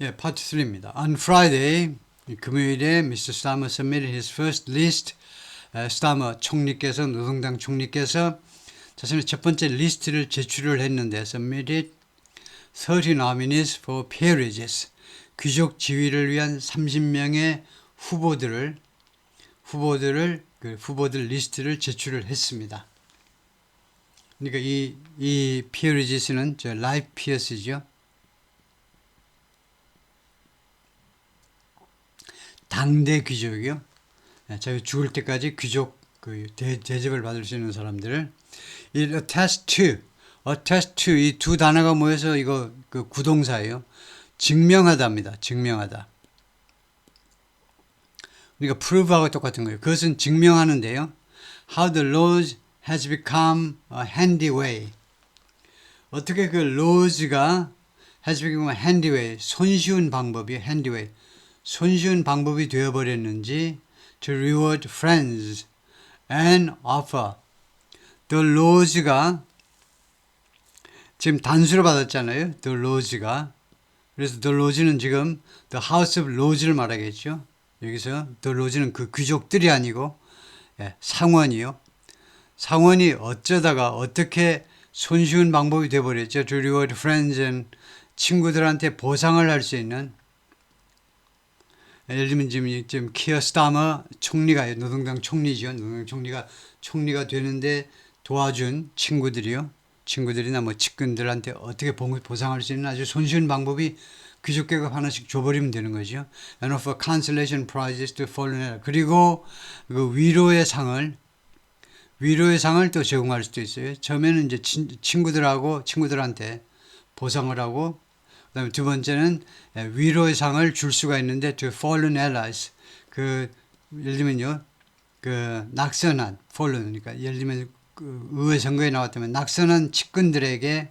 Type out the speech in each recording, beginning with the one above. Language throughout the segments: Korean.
예, 파트 3입니다. On Friday, 금요일에 Mr. Starmer submitted his first list. 에, 스타머 총리께서 노동당 총리께서 자신의 첫 번째 리스트를 제출을 했는데 submitted 30 nominees for peerages. 귀족 지위를 위한 30명의 후보들을 후보들을 그 후보들 리스트를 제출을 했습니다. 그러니까 이, 이 peerages는 저 life peers죠. 당대 귀족이요. 예, 자기 죽을 때까지 귀족 그 대, 대접을 받을 수 있는 사람들을 it attest to, attest to 이 두 단어가 모여서 이거 그 구동사예요. 증명하다입니다. 증명하다. 그러니까 prove하고 똑같은 거예요. 그것은 증명하는데요. How the laws has become a handy way. 어떻게 그 laws가 has become a handy way, 손쉬운 방법이 handy way. 손쉬운 방법이 되어버렸는지 to reward friends and offer the laws가 지금 단수로 받았잖아요. the laws가 그래서 the laws는 지금 the house of laws를 말하겠죠. 여기서 the laws는 그 귀족들이 아니고 예, 상원이요. 상원이 어쩌다가 어떻게 손쉬운 방법이 되어버렸죠. to reward friends and 친구들한테 보상을 할 수 있는 예를 들면 지금, 지금 키어 스타머 총리가 노동당 총리죠. 노동당 총리가 총리가 되는데 도와준 친구들이요. 친구들이나 뭐 측근들한테 어떻게 보상할 수 있는 아주 손쉬운 방법이 귀족 계급 하나씩 줘버리면 되는 거죠. And offer consolation prizes to fallen 그리고 그 위로의 상을 위로의 상을 또 제공할 수도 있어요. 처음에는 이제 친, 친구들하고 친구들한테 보상을 하고 그다음에 두 번째는 위로의 상을 줄 수가 있는데 to fallen allies 그 예를 들면요 그 낙선한 fallen 그러니까 예를 들면 그 의회 선거에 나왔다면 낙선한 측근들에게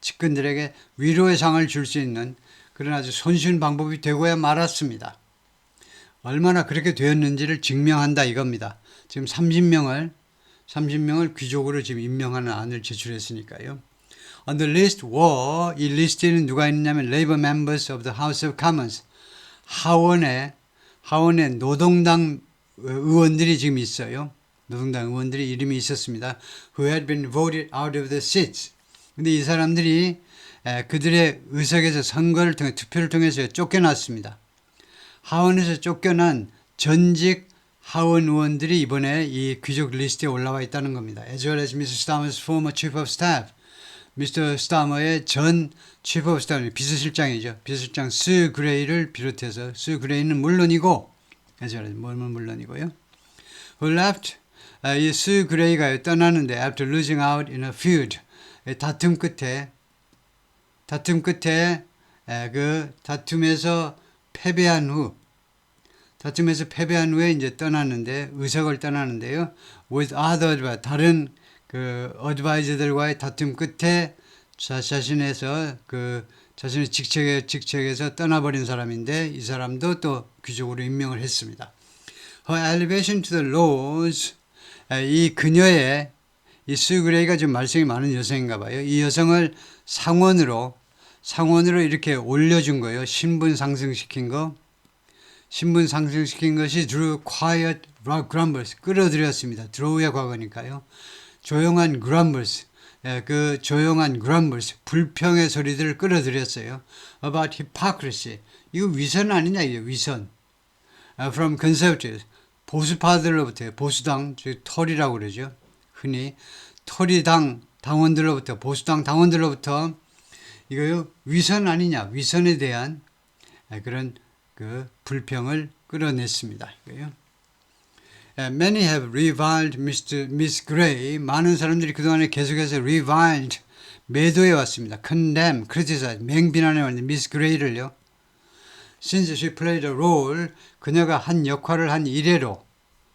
측근들에게 위로의 상을 줄 수 있는 그런 아주 손쉬운 방법이 되고야 말았습니다. 얼마나 그렇게 되었는지를 증명한다 이겁니다. 지금 30명을 30명을 귀족으로 지금 임명하는 안을 제출했으니까요. On the list were 이 리스트에는 누가 있느냐면 Labour members of the House of Commons 하원에 하원에 노동당 의원들이 지금 있어요. 노동당 의원들이 이름이 있었습니다. Who had been voted out of the seats. 근데 이 사람들이 에, 그들의 의석에서 선거를 통해 투표를 통해서 쫓겨났습니다. 하원에서 쫓겨난 전직 하원 의원들이 이번에 이 귀족 리스트에 올라와 있다는 겁니다. As well as Mr. Stammer's former chief of staff. 미스터 스타머의 전 chief of staff, 비서실장이죠. 비서실장 스 그레이를 비롯해서 스 그레이는 물론이고, 뭐는 물론이고요. Who left 아, 이스 그레이가 떠나는데 after losing out in a feud 다툼 끝에 다툼 끝에 에, 그 다툼에서 패배한 후 다툼에서 패배한 후에 이제 떠났는데 의석을 떠나는데요. with other 다른 그 어드바이저들과의 다툼 끝에 자, 자신에서 그 자신의 직책에 직책에서 떠나버린 사람인데 이 사람도 또 귀족으로 임명을 했습니다. Her elevation to the laws 이 그녀의 이 스그레이가 좀 말썽이 많은 여성인가 봐요. 이 여성을 상원으로 상원으로 이렇게 올려준 거예요. 신분 상승시킨 거. 신분 상승시킨 것이 drew quiet grumbles 끌어들였습니다. drew의 과거니까요. 조용한 grumbles 그 조용한 grumbles 불평의 소리들을 끌어들였어요. about hypocrisy 이거 위선 아니냐 이게 위선. from conservatives 보수파들로부터 보수당 즉 털이라고 그러죠. 흔히 털이당 당원들로부터 보수당 당원들로부터 이거요 위선 아니냐 위선에 대한 그런 그 불평을 끌어냈습니다. 이거요. Many have reviled Mr. Miss Gray. 많은 사람들이 그동안에 계속해서 reviled 매도해 왔습니다. condemn, criticize, 맹비난해 왔는 Miss Gray를요. Since she played a role, 그녀가 한 역할을 한 이래로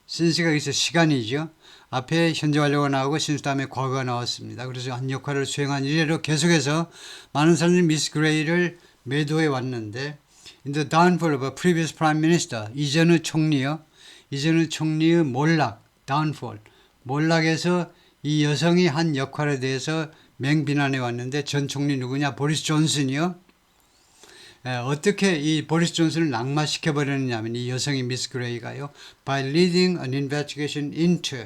since가 여기서 시간이죠. 앞에 현재 완료가 나오고 since 다음에 과거가 나왔습니다. 그래서 한 역할을 수행한 이래로 계속해서 많은 사람들이 미스 그레이를 매도해 왔는데 in the downfall of a previous prime minister 이전의 총리요. 이전의 총리의 몰락, downfall. 몰락에서 이 여성이 한 역할에 대해서 맹비난해 왔는데 전 총리 누구냐? 보리스 존슨이요. 에, 어떻게 이 보리스 존슨을 낙마시켜 버렸느냐면 이 여성이 미스 그레이가요. by leading an investigation into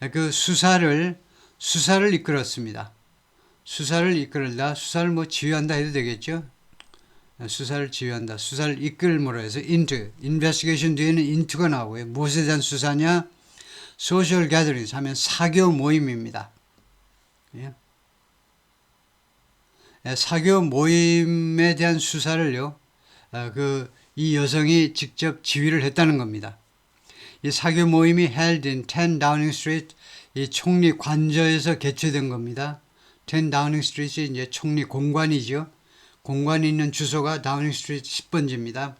에, 그 수사를 수사를 이끌었습니다. 수사를 이끌다 수사를 뭐 지휘한다 해도 되겠죠. 에, 수사를 지휘한다. 수사를 이끌므로 해서 into investigation 뒤에는 into가 나오고요. 무엇에 대한 수사냐? social gatherings 하면 사교 모임입니다. 예. 예, 사교 모임에 대한 수사를요, 어, 그, 이 여성이 직접 지휘를 했다는 겁니다. 이 사교 모임이 held in 10 Downing Street, 이 총리 관저에서 개최된 겁니다. 10 Downing Street이 이제 총리 공관이죠. 공관이 있는 주소가 다우닝 스트리트 10번지입니다.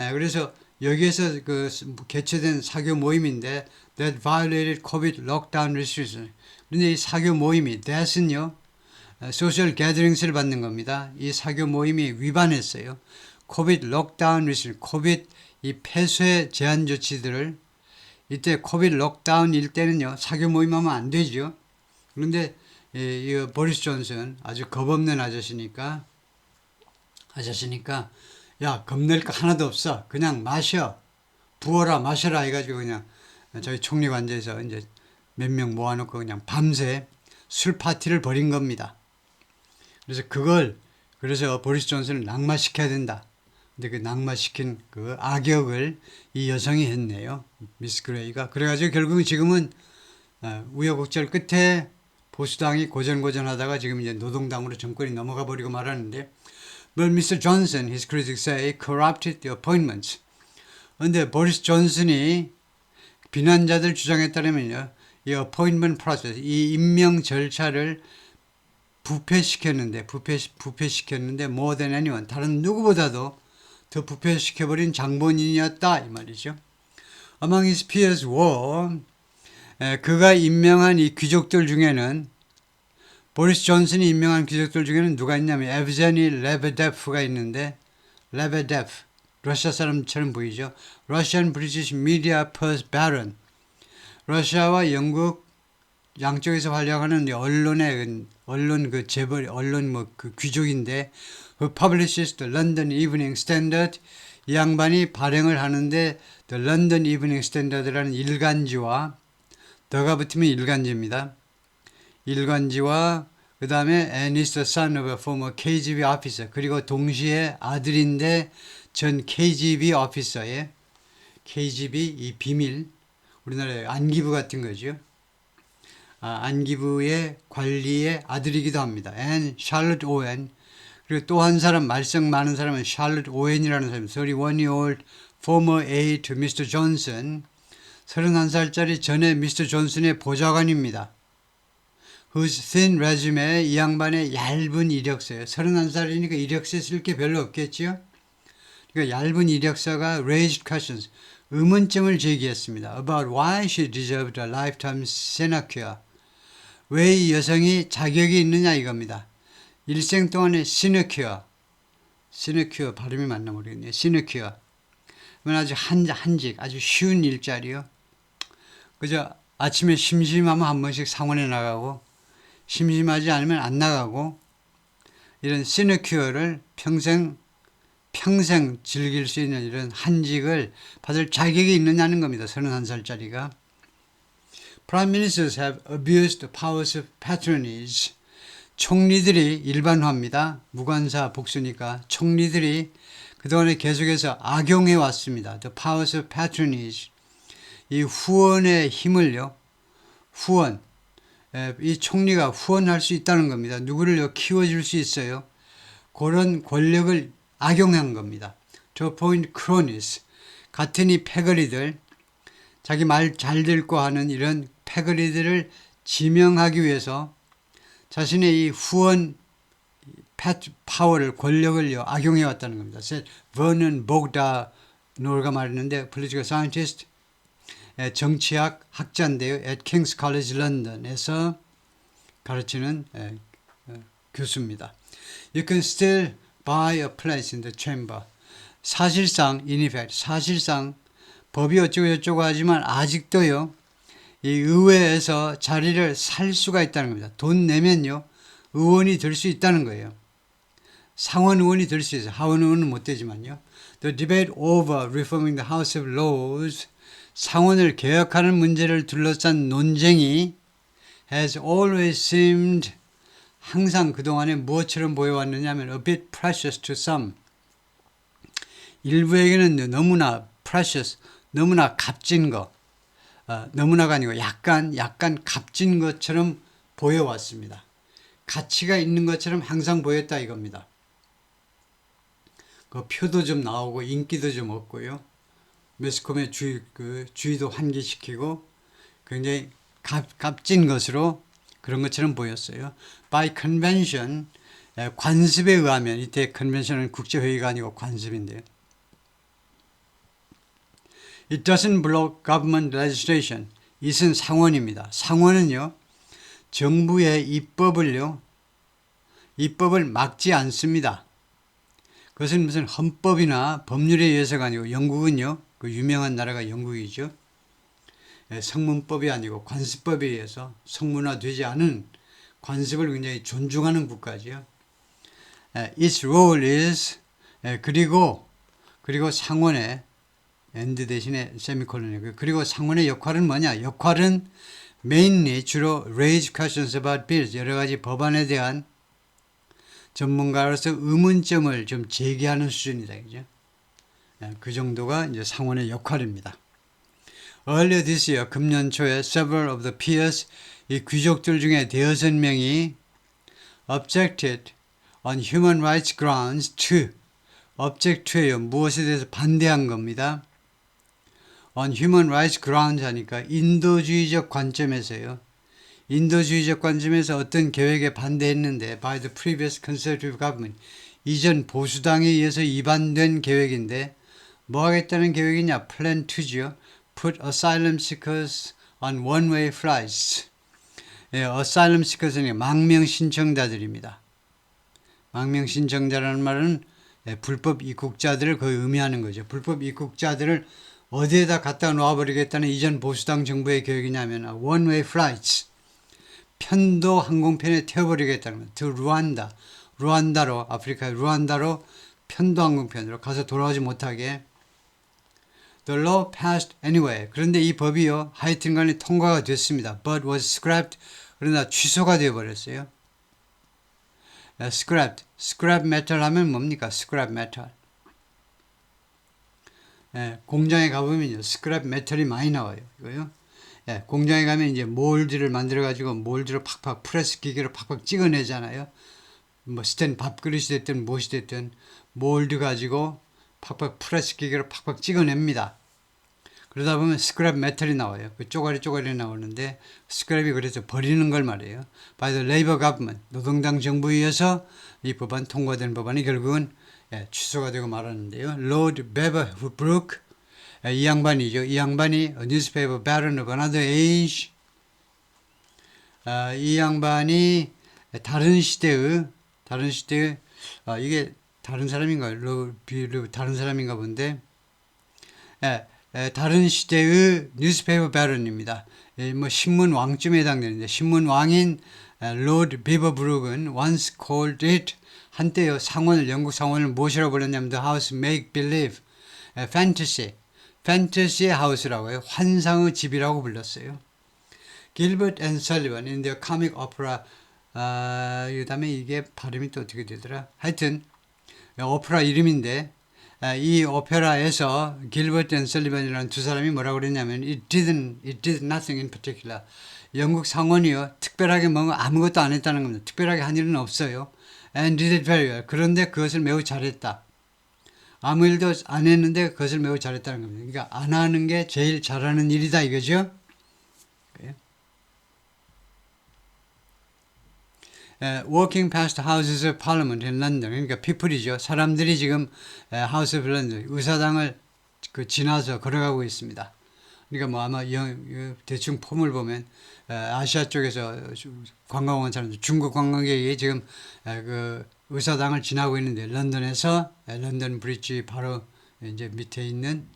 예, 그래서 여기에서 그 개최된 사교 모임인데 that violated COVID lockdown restrictions. 그런데 이 사교 모임이 that은요 소셜 게더링스를 받는 겁니다. 이 사교 모임이 위반했어요. 코비드 록다운 리스 코비드 이 폐쇄 제한 조치들을 이때 코비드 록다운일 때는요 사교 모임하면 안 되죠. 그런데 이, 이 보리스 존슨 아주 겁없는 아저씨니까 아저씨니까 야 겁낼 거 하나도 없어 그냥 마셔 부어라 마셔라 해가지고 그냥 저희 총리 관저에서 이제 몇 명 모아놓고 그냥 밤새 술 파티를 벌인 겁니다. 그래서 그걸 그래서 보리스 존슨을 낙마시켜야 된다. 근데 그 낙마시킨 그 악역을 이 여성이 했네요. 미스 그레이가. 그래가지고 결국은 지금은 어, 우여곡절 끝에 보수당이 고전고전하다가 지금 이제 노동당으로 정권이 넘어가 버리고 말하는데 But Mr. Johnson, his critics say, corrupted the appointments. 근데 보리스 존슨이 비난자들 주장에 따르면요. 이 appointment process, 이 임명 절차를 부패시켰는데 부패 부패시켰는데 more than anyone 다른 누구보다도 더 부패시켜버린 장본인이었다 이 말이죠. Among his peers were 에, 그가 임명한 이 귀족들 중에는 보리스 존슨이 임명한 귀족들 중에는 누가 있냐면 에브제니 레베데프가 있는데 레베데프 러시아 사람처럼 보이죠. Russian British Media Purse Baron 러시아와 영국 양쪽에서 활약하는 언론의 언론 그 재벌 언론 뭐 그 귀족인데 그 publishes the London 이 양반이 발행을 하는데 London Evening Standard라는 일간지와 더가 붙으면 일간지입니다. 일간지와 그 다음에 and is the son of a former KGB officer 그리고 동시에 아들인데 전 KGB officer의 KGB 이 비밀 우리나라의 안기부 같은 거죠. 아, 안기부의 관리의 아들이기도 합니다. and 샬롯 오웬 그리고 또 한 사람 말썽 많은 사람은 샬롯 오웬이라는 사람 31year old former aide to Mr. Johnson 31살짜리 전에 미스터 존슨의 보좌관입니다. thin resume 이 양반의 얇은 이력서예요. 31살이니까 이력서에 쓸게 별로 없겠지요. 그러니까 얇은 이력서가 raised questions 의문점을 제기했습니다. about why she deserved a lifetime sinecure 왜 이 여성이 자격이 있느냐 이겁니다. 일생 동안의 시너큐어, 시너큐어 발음이 맞나 모르겠네요. 시너큐어. 아주 한, 한직, 아주 쉬운 일자리요. 그저 아침에 심심하면 한 번씩 상원에 나가고, 심심하지 않으면 안 나가고, 이런 시너큐어를 평생, 평생 즐길 수 있는 이런 한직을 받을 자격이 있느냐는 겁니다. 31살짜리가. Prime ministers have abused powers of patronage. 총리들이 일반화입니다. 무관사 복수니까 총리들이 그동안에 계속해서 악용해 왔습니다. The powers of patronage. 이 후원의 힘을요. 후원. 이 총리가 후원할 수 있다는 겁니다. 누구를 키워줄 수 있어요. 그런 권력을 악용한 겁니다. To point cronies. 같은 이 패거리들, 자기 말 잘 듣고 하는 이런 패거리들을 지명하기 위해서 자신의 이 후원 파워를 권력을 악용해 왔다는 겁니다. 버넌 보그다 노르가 말했는데 political scientist 정치학 학자인데요. at King's College London에서 가르치는 교수입니다. You can still buy a place in the chamber. 사실상 in effect 사실상 법이 어쩌고 저쩌고 하지만 아직도요. 이 의회에서 자리를 살 수가 있다는 겁니다. 돈 내면요. 의원이 될 수 있다는 거예요. 상원 의원이 될 수 있어요. 하원 의원은 못 되지만요. The debate over reforming the House of Lords 상원을 개혁하는 문제를 둘러싼 논쟁이 has always seemed 항상 그동안에 무엇처럼 보여왔느냐면 a bit precious to some 일부에게는 너무나 precious 너무나 값진 거 어, 너무나가 아니고 약간 약간 값진 것처럼 보여왔습니다. 가치가 있는 것처럼 항상 보였다 이겁니다. 그 표도 좀 나오고 인기도 좀 얻고요. 매스컴의 주의, 그 주의도 환기시키고 굉장히 값, 값진 것으로 그런 것처럼 보였어요. By convention, 에, 관습에 의하면 이때 컨벤션은 국제회의가 아니고 관습인데요. It doesn't block government legislation. 이은 상원입니다. 상원은요, 정부의 입법을요, 입법을 막지 않습니다. 그것은 무슨 헌법이나 법률에 의해서가 아니고 영국은요, 그 유명한 나라가 영국이죠. 예, 성문법이 아니고 관습법에 의해서 성문화되지 않은 관습을 굉장히 존중하는 국가지요. 예, Its role is 예, 그리고 그리고 상원의 엔드 대신에 세미콜론이고 그리고 상원의 역할은 뭐냐? 역할은 mainly 주로 raise questions about bills 여러 가지 법안에 대한 전문가로서 의문점을 좀 제기하는 수준이다 그죠? 예, 그 정도가 이제 상원의 역할입니다. Earlier this year, 금년 초에 several of the peers, 이 귀족들 중에 대여섯 명이 objected on human rights grounds to, object to예요. 무엇에 대해서 반대한 겁니다. on human rights grounds 하니까 인도주의적 관점에서요. 인도주의적 관점에서 어떤 계획에 반대했는데 by the previous conservative government 이전 보수당에 의해서 위반된 계획인데 뭐 하겠다는 계획이냐? Plan 2죠. Put asylum seekers on one-way flights. 예, asylum seekers는 망명 신청자들입니다. 망명 신청자라는 말은 예, 불법 입국자들을 거의 의미하는 거죠. 불법 입국자들을 어디에다 갖다 놓아버리겠다는 이전 보수당 정부의 계획이냐면 one-way flights. 편도 항공편에 태워버리겠다는 거예요. to 루안다. 루안다로 아프리카의 루안다로 편도 항공편으로 가서 돌아오지 못하게 The law passed anyway. 그런데 이 법이요. 하여튼 간에 통과가 됐습니다. But was scrapped. 그러나 취소가 되어버렸어요. 야, scrapped. scrap metal 하면 뭡니까? scrap metal. 예, 공장에 가보면요. scrap metal이 많이 나와요. 이거요. 예, 공장에 가면 이제 몰드를 만들어가지고 몰드로 팍팍 프레스 기계로 팍팍 찍어내잖아요. 뭐 스탠 밥그릇이 됐든 무엇이 됐든 몰드 가지고 팍팍 프레스 기계로 팍팍 찍어냅니다. 그러다 보면 스크랩 메탈이 나와요. 그 쪼가리 쪼가리 나오는데 스크랩이 그래서 버리는 걸 말해요. By the Labour Government 노동당 정부에 의해서 이 법안 통과된 법안이 결국은 예, 취소가 되고 말았는데요. Lord Beaverbrook 예, 이 양반이죠. 이 양반이 A Newspaper Baron of Another Age 아, 이 양반이 다른 시대의 다른 시대의 아, 이게 다른 사람인가 로, 비, 로, 다른 사람인가 본데 예, 예, 다른 시대의 뉴스페이퍼 바론입니다. 예, 뭐 신문 왕쯤에 해당되는데 신문 왕인 로드 비버브룩은 once called it 한때요 상원을 영국 상원을 무엇이라고 불렀냐면 the house make believe 예, fantasy fantasy의 house라고 요 환상의 집이라고 불렀어요. Gilbert and Sullivan in their comic opera 아, 그다음에 이게 발음이 또 어떻게 되더라? 하여튼 오페라 이름인데 아, 이 오페라에서 길버트 앤 설리반이라는 두 사람이 뭐라고 그랬냐면 it didn't it did nothing in particular. 영국 상원이요 특별하게 뭔가 아무것도 안 했다는 겁니다. 특별하게 한 일은 없어요. And did it very well. 그런데 그것을 매우 잘했다. 아무 일도 안 했는데 그것을 매우 잘했다는 겁니다. 그러니까 안 하는 게 제일 잘하는 일이다 이거죠 에, walking past houses 그러니까 people이죠 사람들이 지금 에, House of 의사당을 그 지나서 걸어가고 있습니다. 그러니까 뭐 아마 영, 대충 폼을 보면 에, 아시아 쪽에서 관광 온 사람들 중국 관광객이 지금 에, 그 의사당을 지나고 있는데 런던에서 에, 런던 브릿지 바로 이제 밑에 있는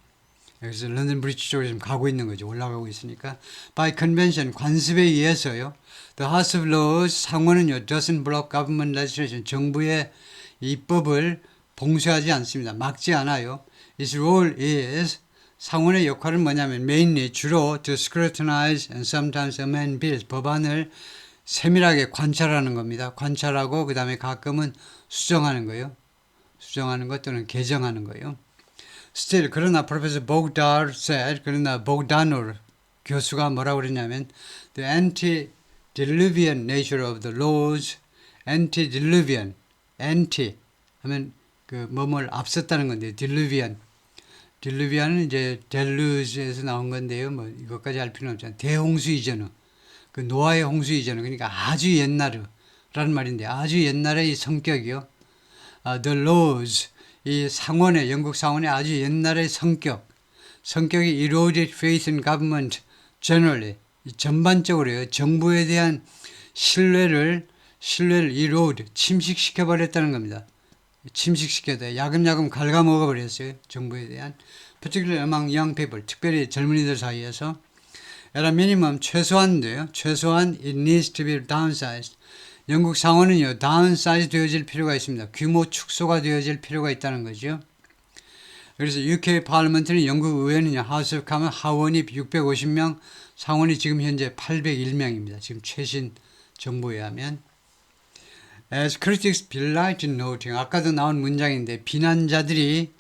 여기서 런던 브릿지 쪽으로 지금 가고 있는 거죠. 올라가고 있으니까. By convention, 관습에 의해서요. The House of Lords 상원은요. doesn't block government legislation. 정부의 이 입법을 봉쇄하지 않습니다. 막지 않아요. Its role is 상원의 역할은 뭐냐면 mainly 주로 to scrutinize and sometimes amend bills 법안을 세밀하게 관찰하는 겁니다. 관찰하고 그 다음에 가끔은 수정하는 거예요. 수정하는 것 또는 개정하는 거예요. Still 그러나 Professor Bogdar said 그러나 Bogdanov 교수가 뭐라고 그랬냐면 the antediluvian nature of the laws antediluvian anti 하면 그 뭐뭘 앞섰다는 건데 diluvian diluvian은 이제 deluge에서 나온 건데요. 뭐 이것까지 알 필요는 없잖아요. 대홍수 이전후 그 노아의 홍수 이전후 그러니까 아주 옛날이라는 말인데 아주 옛날의 이 성격이요. 아, the laws 이 상원의 영국 상원의 아주 옛날의 성격 성격이 eroded faith in government generally 이 전반적으로요 정부에 대한 신뢰를 신뢰를 erode 침식시켜 버렸다는 겁니다. 침식시켜도 야금야금 갉아먹어 버렸어요 정부에 대한 particularly among young people 특별히 젊은이들 사이에서 at a minimum 최소한인데요 최소한 it needs to be downsized 영국 상원은요 다운사이즈 되어질 필요가 있습니다. 규모 축소가 되어질 필요가 있다는 거죠. 그래서 UK 파르먼트는 영국 의회는요 하우스 오브 하원이 650명, 상원이 지금 현재 801명입니다. 지금 최신 정보에 하면 As critics delight in noting 아까도 나온 문장인데 비난자들이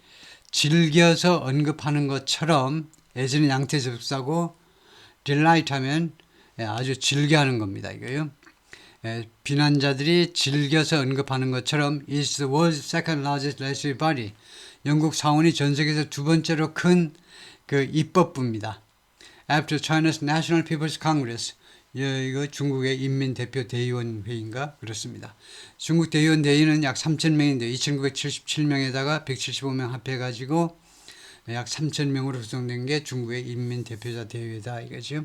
즐겨서 언급하는 것처럼 예전에 양태 접사고 delight 하면 예, 아주 즐겨하는 겁니다. 이거요. 예, 비난자들이 즐겨서 언급하는 것처럼 is the world's second largest legislative body. 영국 상원이 전 세계에서 두 번째로 큰 그 입법부입니다. After China's National People's Congress. 예, 이거 중국의 인민대표 대의원 회의인가 그렇습니다. 중국 대의원 대의는 약 3천 명인데 2,977명에다가 175명 합해가지고 약 3천 명으로 구성된 게 중국의 인민대표자 대회다 이거죠.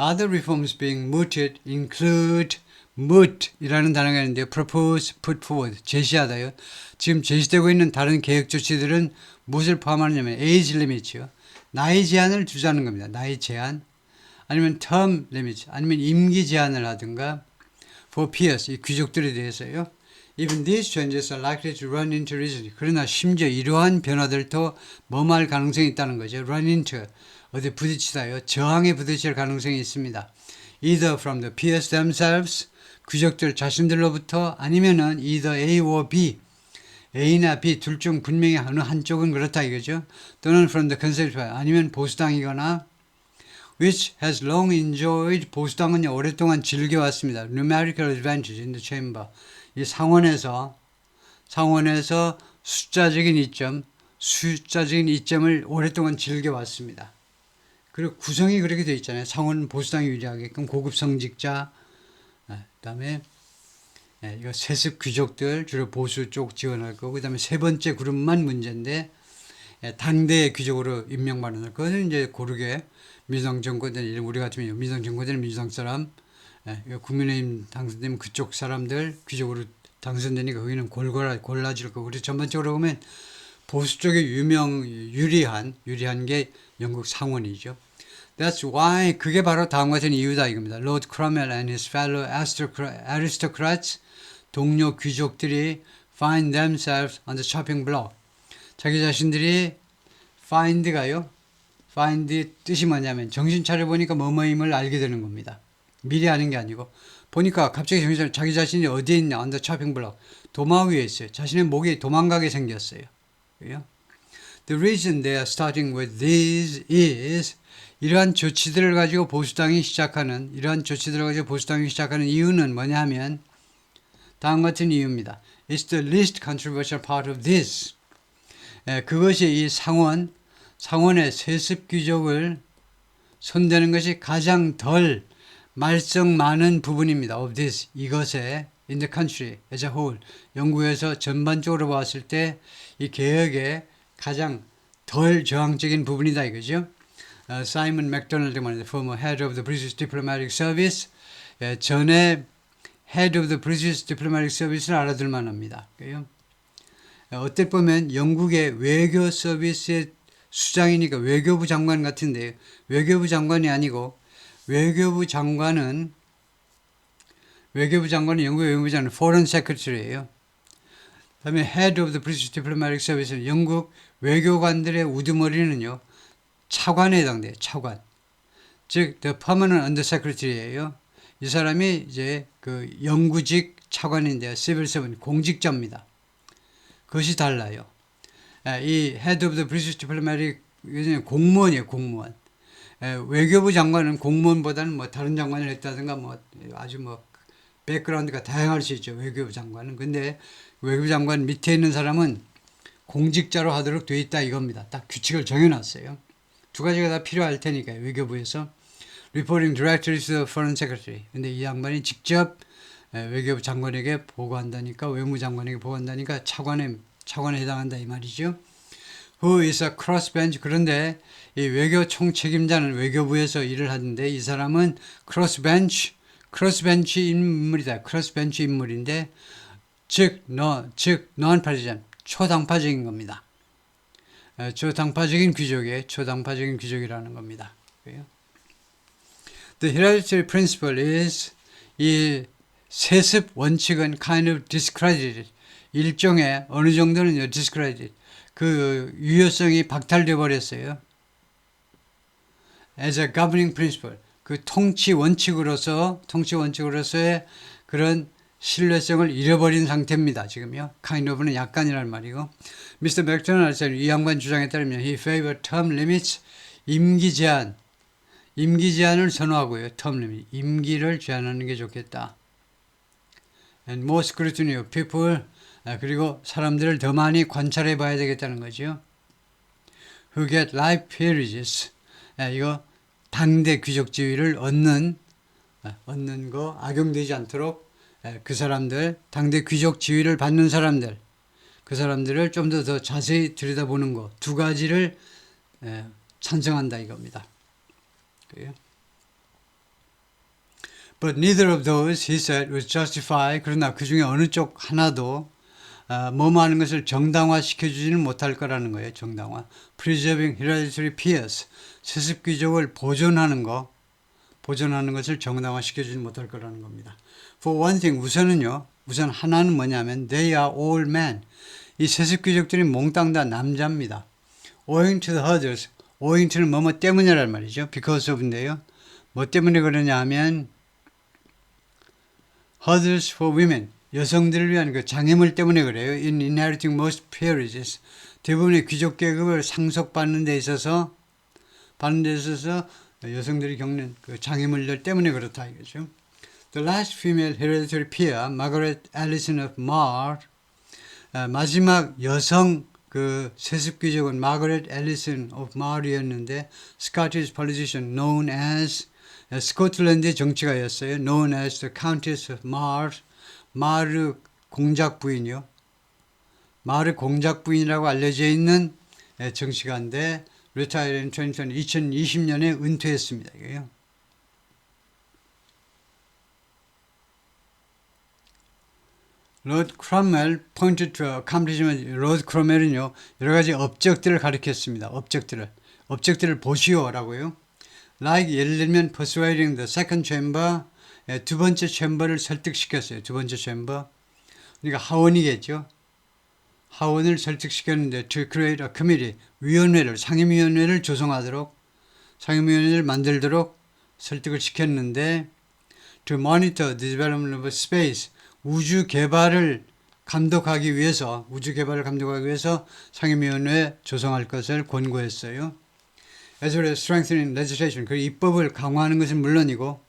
Other reforms being mooted include moot이라는 단어가 있는데 propose, put forward, 제시하다요. 지금 제시되고 있는 다른 계획 조치들은 무엇을 포함하느냐면 age limit이요. 나이 제한을 두자는 겁니다. 나이 제한. 아니면 term limit, 아니면 임기 제한을 하든가 for peers, 이 귀족들에 대해서요. Even these changes are likely to run into reason. 그러나 심지어 이러한 변화들도 뭐할 가능성이 있다는 거죠. run into. 어디 부딪히다요. 저항에 부딪힐 가능성이 있습니다. Either from the peers themselves, 귀족들 자신들로부터 아니면은 either A or B, A나 B 둘 중 분명히 어느 한쪽은 그렇다 이거죠. 또는 from the conservative 아니면 보수당이거나 which has long enjoyed 보수당은 오랫동안 즐겨왔습니다. numerical advantage in the chamber 이 상원에서 상원에서 숫자적인 이점 숫자적인 이점을 오랫동안 즐겨왔습니다. 그리고 구성이 그렇게 되어 있잖아요. 상원 보수당이 유리하게끔 고급 성직자, 아, 그다음에 예, 이거 세습 귀족들 주로 보수 쪽 지원할 거고 그다음에 세 번째 그룹만 문제인데 예, 당대 귀족으로 임명받는 그거는 이제 고르게 민주당 정권들 우리 같으면 민주당 정권들은 민주당 사람 예, 국민의힘 당선되면 그쪽 사람들 귀족으로 당선되니까 거기는 골골 골라질 거고 그래서 전반적으로 보면 보수 쪽에 유명 유리한 유리한 게 영국 상원이죠. That's why 그게 바로 다음 같은 이유다 이겁니다. Lord Cromwell and his fellow aristocrats 동료 귀족들이 find themselves on the chopping block. 자기 자신들이 find가요. find 뜻이 뭐냐면 정신 차려 보니까 뭐뭐임을 알게 되는 겁니다. 미리 아는 게 아니고 보니까 갑자기 정신 차려 자기 자신이 어디에 있냐 on the chopping block 도마 위에 있어요. 자신의 목이 도망가게 생겼어요. 그죠? The reason they are starting with these is 이러한 조치들을 가지고 보수당이 시작하는 이러한 조치들을 가지고 보수당이 시작하는 이유는 뭐냐면 다음 같은 이유입니다. It's the least controversial part of this. 예, 그것이 이 상원 상원의 세습 귀족을 손대는 것이 가장 덜 말썽 많은 부분입니다. Of this 이것에 in the country as a whole 영국에서 전반적으로 봤을 때 이 개혁의 가장 덜 저항적인 부분이다 이거죠. 어, 사이먼 맥도날드 말이죠. former head of the British Diplomatic Service 예, 전에 head of the British Diplomatic Service를 알아들 만합니다. 그래요? 어떨 보면 영국의 외교 서비스의 수장이니까 외교부 장관 같은데 외교부 장관이 아니고 외교부 장관은 외교부 장관은 영국의 외교부 장관은 foreign secretary예요. 다음에 Head of the British Diplomatic Service 영국 외교관들의 우두머리는요 차관에 해당돼요. 차관. 즉 the permanent undersecretary예요. 이 사람이 이제 그 영구직 차관인데요. civil servant 공직자입니다. 그것이 달라요. 아, 이 Head of the British Diplomatic 공무원이에요. 공무원. 에, 외교부 장관은 공무원보다는 뭐 다른 장관을 했다든가 뭐 아주 뭐 백그라운드가 다양할 수 있죠. 외교부 장관은. 근데 외교부 장관 밑에 있는 사람은 공직자로 하도록 돼 있다 이겁니다. 딱 규칙을 정해놨어요. 두 가지가 다 필요할 테니까 외교부에서 reporting directly to the foreign secretary. 근데 이 양반이 직접 에, 외교부 장관에게 보고한다니까 외무장관에게 보고한다니까 차관에 차관에 해당한다 이 말이죠. Who is a crossbench 그런데 이 외교 총책임자는 외교부에서 일을 하는데 이 사람은 crossbench 크로스벤치 인물이다. 크로스벤치 인물인데 즉, 너, 즉, non-partisan, 초당파적인 겁니다. 에, 초당파적인 귀족의 초당파적인 귀족이라는 겁니다. The hereditary principle is 이 세습 원칙은 kind of discredited. 일종의 어느 정도는 discredited. 그 유효성이 박탈돼 버렸어요. As a governing principle. 그 통치 원칙으로서 통치 원칙으로서의 그런 신뢰성을 잃어버린 상태입니다. 지금요. kind of는 약간이란 말이고. 미스터 맥도날드 이 양반 주장에 따르면 he favored term limits 임기 제한 임기 제한을 선호하고요. term limit 임기를 제한하는 게 좋겠다. and more scrutiny of people 아, 그리고 사람들을 더 많이 관찰해 봐야 되겠다는 거죠. who get life peerages 아, 이거 당대 귀족 지위를 얻는 아, 얻는 거 악용되지 않도록 에, 그 사람들 당대 귀족 지위를 받는 사람들 그 사람들을 좀 더 더 자세히 들여다보는 거 두 가지를 에, 찬성한다 이겁니다. But neither of those, he said, was justified. 그러나 그 중에 어느 쪽 하나도 아, 뭐뭐 하는 것을 정당화시켜주지는 못할 거라는 거예요. 정당화. Preserving hereditary peers. 세습 귀족을 보존하는 거, 보존하는 것을 정당화시켜주지 못할 거라는 겁니다. For one thing, 우선은요. 우선 하나는 뭐냐면 they are all men. 이 세습 귀족들이 몽땅 다 남자입니다. Owing to the others. owing to는 뭐뭐 때문이란 말이죠. because of인데요. 뭐 때문에 그러냐 하면 others for women. 여성들을 위한 그 장애물 때문에 그래요. In inheriting most peerages. 대부분의 귀족 계급을 상속받는 데 있어서 받는 데 있어서 여성들이 겪는 그 장애물들 때문에 그렇다 이거죠. The last female hereditary peer, Margaret Allison of Mar, 아, 마지막 여성 그 세습 귀족은 마거렛 앨리슨 오브 마을이었는데 Scottish politician known as 스코틀랜드의 정치가였어요. known as the Countess of Mar, 마르 공작 부인이요. 마르 공작 부인이라고 알려져 있는 예, 정치가인데 2020, 2020년에 은퇴했습니다. 이게요. 로드 크롬웰 pointed to accomplishment. 로드 크롬웰은요 여러 가지 업적들을 가리켰습니다. 업적들을 업적들을 보시오라고요. Like 예를 들면 persuading the second chamber 예, 두 번째 챔버를 설득시켰어요. 두 번째 챔버 그러니까 하원이겠죠. 하원을 설득시켰는데 to create a committee 위원회를 상임위원회를 조성하도록 상임위원회를 만들도록 설득을 시켰는데 to monitor the development of space 우주 개발을 감독하기 위해서 우주 개발을 감독하기 위해서 상임위원회 조성할 것을 권고했어요. As well as strengthening legislation 그 입법을 강화하는 것은 물론이고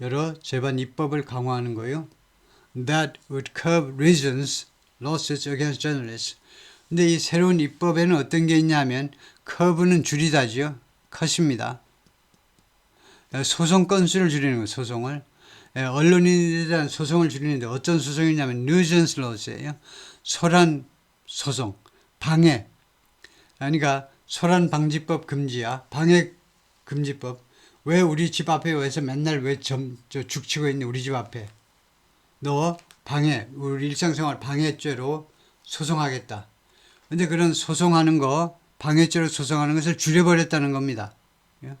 여러 재반 입법을 강화하는 거요. That would curb regions lawsuits against journalists. 근데 이 새로운 입법에는 어떤 게 있냐면 커브는 줄이다지요. 컷입니다. 소송 건수를 줄이는 거예요. 소송을. 예, 언론인에 대한 소송을 줄이는데 어떤 소송이냐면 nuisance laws예요. 소란 소송, 방해. 그러니까 소란 방지법 금지야. 방해 금지법. 왜 우리 집 앞에 와서 맨날 왜 점, 저 죽치고 있니 우리 집 앞에. 너 방해, 우리 일상생활 방해죄로 소송하겠다. 근데 그런 소송하는 거, 방해죄로 소송하는 것을 줄여버렸다는 겁니다. 예?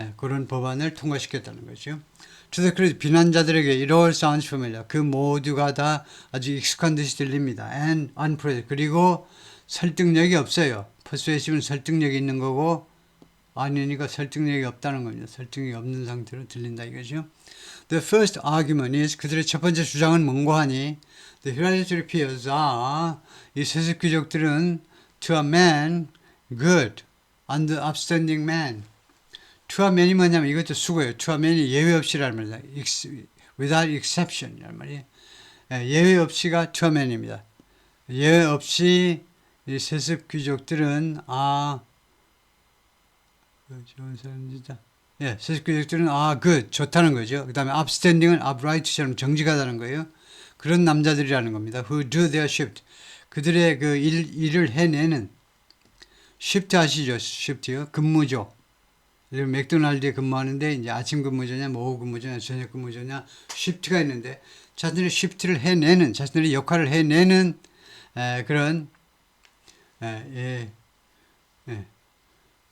예, 그런 법안을 통과시켰다는 거죠. The credit, 비난자들에게 it all sounds familiar. 그 모두가 다 아주 익숙한 듯이 들립니다. And unprejudiced. 그리고 설득력이 없어요. persuasive는 설득력이 있는 거고 아니니까 설득력이 없다는 겁니다. 설득력이 없는 상태로 들린다 이거죠. The first argument is 그들의 첫 번째 주장은 뭔고 하니 The hereditary peers are 이 세습 귀족들은 to a man good and upstanding man to a man이 뭐냐면 이것도 수고예요. to a man이 예외 없이라는. Ex- without exception이란 말이에요. 예, 예외 없이가 to a man입니다. 예외 없이 이 세습 귀족들은 아 그 좋은 사람이다. 예, 세습 귀족들은 아, good 좋다는 거죠. 그다음에 upstanding은 upright처럼 정직하다는 거예요. 그런 남자들이라는 겁니다. Who do their shift. 그들의 그 일, 일을 해내는 shift 아시죠? shift요. 근무조. 예를 맥도날드에 근무하는데 이제 아침 근무제냐, 뭐 오후 근무제냐, 저녁 근무제냐, 쉬프트가 있는데 자신들이 쉬프트를 해내는, 자신들의 역할을 해내는 에, 그런 에, 예, 예, 예,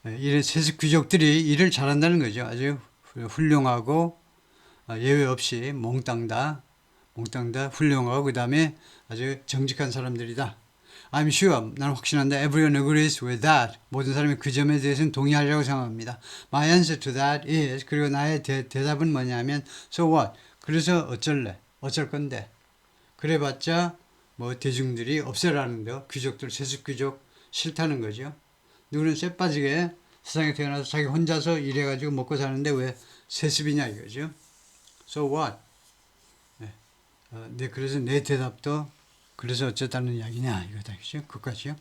이런 세습 귀족들이 일을 잘한다는 거죠. 아주 훌륭하고 아, 예외 없이 몽땅 다, 몽땅 다 훌륭하고 그 다음에 아주 정직한 사람들이다. I'm sure, 나는 확신한다. Everyone agrees with that. 모든 사람이 그 점에 대해서는 동의하려고 생각합니다. My answer to that is, 그리고 나의 대, 대답은 뭐냐면, so what? 그래서 어쩔래? 어쩔 건데? 그래봤자, 뭐, 대중들이 없애라는 거, 귀족들, 세습 귀족, 싫다는 거죠. 누구는 쇠 빠지게 세상에 태어나서 자기 혼자서 일해가지고 먹고 사는데 왜 세습이냐 이거죠. So what? 네. 어, 네, 그래서 내 대답도 그래서 어쩌다는 이야기냐 이거다 그죠? 그까지요.